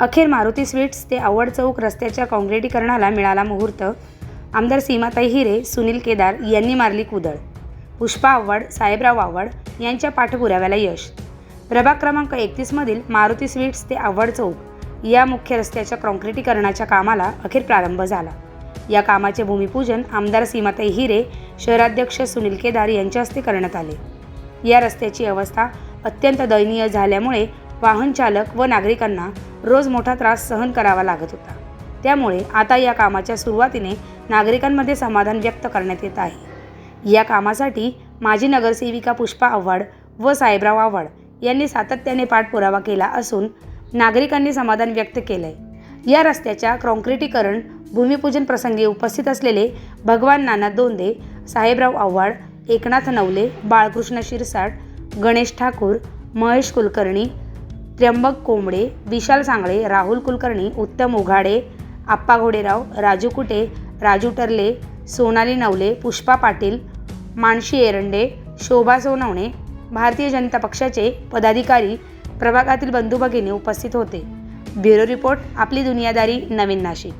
अखेर मारुती स्वीट्स ते आवड चौक रस्त्याच्या काँक्रिटीकरणाला मिळाला मुहूर्त. आमदार सीमाताई हिरे सुनील केदार यांनी मारली कुदळ. पुष्पा आव्हाड साहेबराव आव्हाड यांच्या पाठपुराव्याला यश. प्रभाग क्रमांक एकतीसमधील मारुती स्वीट्स ते आव्हाड चौक या मुख्य रस्त्याच्या काँक्रिटीकरणाच्या कामाला अखेर प्रारंभ झाला. या कामाचे भूमिपूजन आमदार सीमाताई हिरे शहराध्यक्ष सुनील केदार यांच्या हस्ते करण्यात आले. या रस्त्याची अवस्था अत्यंत दयनीय झाल्यामुळे वाहन चालक व नागरिकांना रोज मोठा त्रास सहन करावा लागत होता. त्यामुळे आता या कामाच्या सुरुवातीने नागरिकांमध्ये समाधान व्यक्त करण्यात येत आहे. या कामासाठी माजी नगरसेविका पुष्पा आव्हाड व साहेबराव आव्हाड यांनी सातत्याने पाठपुरावा केला असून नागरिकांनी समाधान व्यक्त केलंय. या रस्त्याच्या काँक्रिटीकरण भूमिपूजन प्रसंगी उपस्थित असलेले भगवान नाना दोंदे साहेबराव आव्हाड एकनाथ नवले बाळकृष्ण शिरसाट गणेश ठाकूर महेश कुलकर्णी त्र्यंबक कोंबडे विशाल सांगळे राहुल कुलकर्णी उत्तम उघाडे आप्पा घोडेराव राजू कुटे राजू टर्ले सोनाली नवले पुष्पा पाटील मानशी एरंडे शोभा सोनवणे भारतीय जनता पक्षाचे पदाधिकारी प्रभागातील बंधू भगिनी उपस्थित होते. ब्युरो रिपोर्ट आपली दुनियादारी नवीन नाशिक.